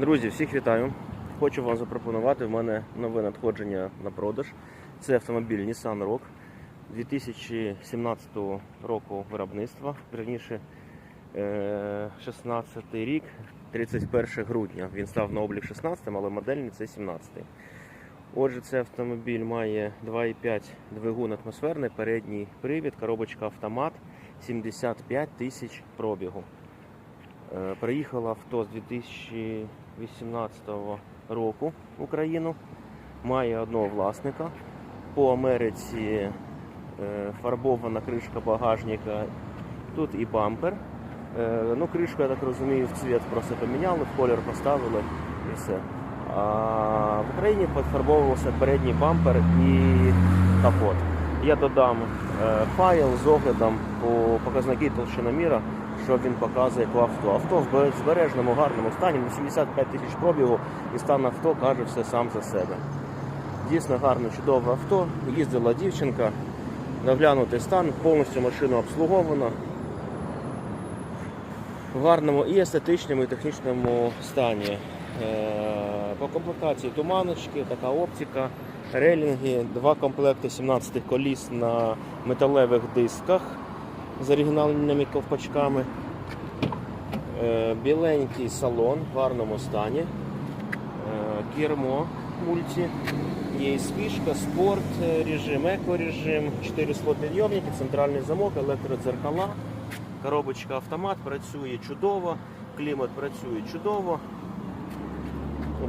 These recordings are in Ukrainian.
Друзі, всіх вітаю. Хочу вам запропонувати в мене нове надходження на продаж. Це автомобіль Nissan Rogue 2017 року виробництва. Верніше, е, 16 рік, 31 грудня. Він став на облік 16, але модельний це 17. Отже, цей автомобіль має 2,5 двигун атмосферний, передній привід, коробочка автомат, 75 тисяч пробігу. Е, Приїхало авто з 2018 року в Україну. Має одного власника. По Америці е, фарбована кришка багажника. Тут і бампер. Е, Ну, кришку, я так розумію, в цвіт просто поміняли, в колір поставили і все. А в Україні підфарбовувався передній бампер і капот. Я додам файл з оглядом по показники толщиноміра, що він показує по авто. Авто в збе- збережному, гарному стані, на 75 тисяч пробігу і стан авто каже все сам за себе. Дійсно гарне, чудове авто. Їздила дівчинка, наглянутий стан, повністю машина обслугована. В гарному і естетичному, і технічному стані. Е, По комплектації туманочки, така оптика, релінги, два комплекти 17 коліс на металевих дисках з оригінальними ковпачками. Е, Біленький салон в гарному стані. Е, Кермо мульті. Є і спішка, спорт, е, режим, екорежим, 4 слот-підйомники, центральний замок, електродзеркала. Коробочка автомат працює чудово, клімат працює чудово.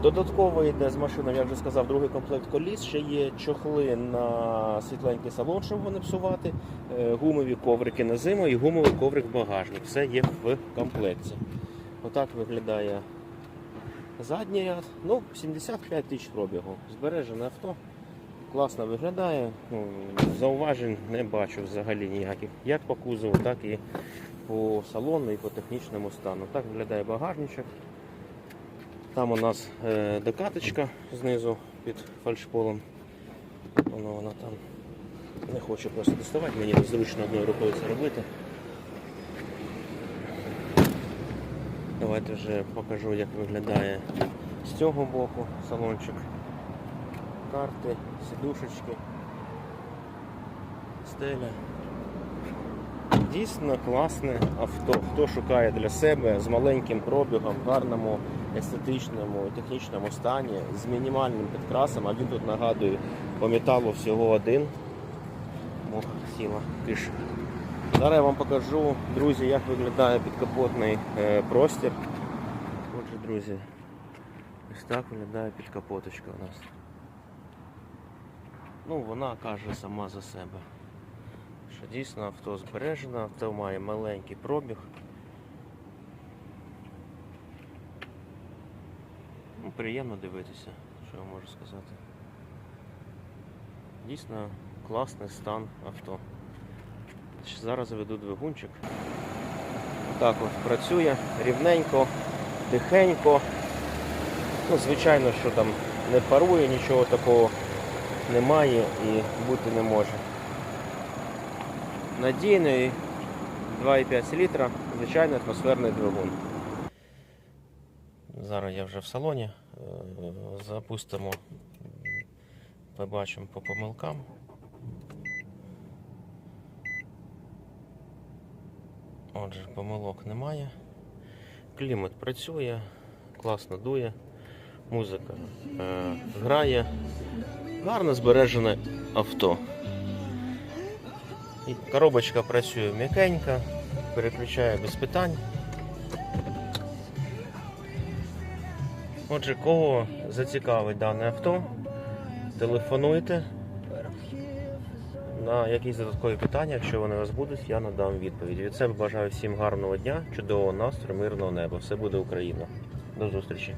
Додатково йде з машиною, я вже сказав, другий комплект коліс. Ще є чохли на світленький салон, щоб не псувати, е, гумові коврики на зиму і гумовий коврик багажник. Все є в комплекті. Отак виглядає задній ряд. Ну, 75 тисяч пробігу. Збережене авто. Класно виглядає. Ну, Зауважень не бачу взагалі ніяких. Як по кузову, так і по салону, і по технічному стану. Так виглядає багажничок. Там у нас е, докаточка знизу під фальшполом. Воно вона там не хоче просто доставати, мені незручно одною рукою це робити. Давайте вже покажу, як виглядає з цього боку салончик. Карти, сідушечки, стеля. Дійсно класне авто. Хто шукає для себе з маленьким пробігом, гарному естетичному технічному стані, з мінімальним підкрасом, а він тут нагадує по металу всього один. Ох, сіла киш. Зараз я вам покажу, друзі, як виглядає підкапотний е, простір. Отже, друзі, ось так виглядає підкапоточка у нас. Ну, вона каже сама за себе. Що дійсно авто збережено, авто має маленький пробіг. Приємно дивитися, що я можу сказати. Dійсно класний стан авто. Зараз заведу двигунчик. Так от працює рівненько, тихенько. Ну, звичайно, що там не парує, нічого такого немає і бути не може. Надійний 2,5 літра, звичайний атмосферний двигун. Зараз я вже в салоні. Запустимо, побачимо по помилкам. Отже, помилок немає. Клімат працює, класно дує, музика е, грає. Гарно збережене авто. І коробочка працює м'якенько, переключає без питань. Отже, кого зацікавить дане авто, телефонуйте. На якісь додаткові питання, якщо вони у вас будуть, я надам відповідь. Від себе бажаю всім гарного дня, чудового настрою, мирного неба. Все буде Україна. До зустрічі.